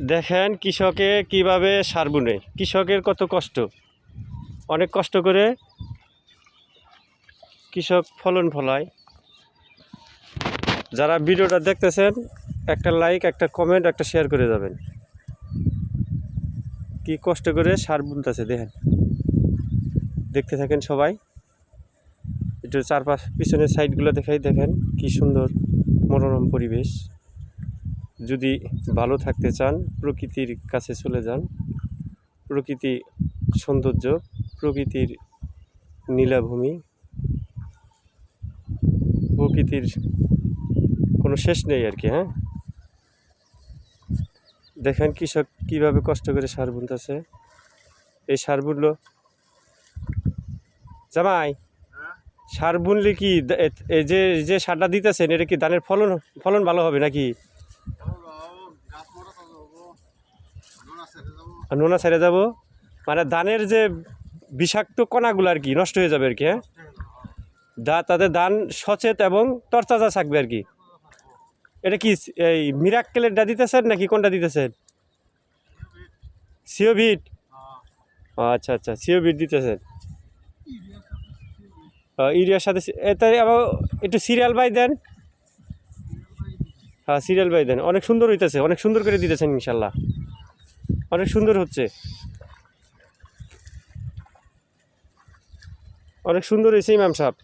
দেখেন কৃষকে কীভাবে সার বুনে। কৃষকের কত কষ্ট। অনেক কষ্ট করে কৃষক ফলন ফলায়। যারা ভিডিওটা দেখতেছেন, একটা লাইক, একটা কমেন্ট, একটা শেয়ার করে যাবেন। কি কষ্ট করে সার বুনতেছে, দেখেন। দেখতে থাকেন সবাই। একটু চারপাশ, পিছনের সাইডগুলো দেখাই, দেখেন কি সুন্দর মনোরম পরিবেশ। যদি ভালো থাকতে চান, প্রকৃতির কাছে চলে যান। প্রকৃতি সৌন্দর্য, প্রকৃতির নীলাভূমি। প্রকৃতির কোনো শেষ নেই আর কি হ্যাঁ? দেখেন কৃষক কীভাবে কষ্ট করে সার বুনতেছে। এই সার বুনলো। জামাই, সার বুনলে কি এই যে যে সারটা দিতেছেন, এটা কি ধানের ফলন ফলন ভালো হবে নাকি? নোনা ছেড়ে যাব। মানে ধানের যে বিষাক্ত কণাগুলো আর কি, নষ্ট হয়ে যাবে আর কি হ্যাঁ? দা তাতে ধান সচেত এবং তরতাজা থাকবে আর কি। এটা কি এই মিরাক্কেলেরটা দিতেছেন নাকি কোনটা দিতেছেন? সিও বিট ও আচ্ছা আচ্ছা সিও বিট দিতেছেন ইউরিয়ার সাথে এতে আবার একটু সিরিয়াল বাই দেন। হ্যাঁ সিরিয়াল বাই দেন। অনেক সুন্দর হইতেছে, অনেক সুন্দর করে দিতেছেন ইনশাল্লাহ। অনেক সুন্দর হচ্ছে। অনেক সুন্দর হয়েছে ইমাম সাহেব।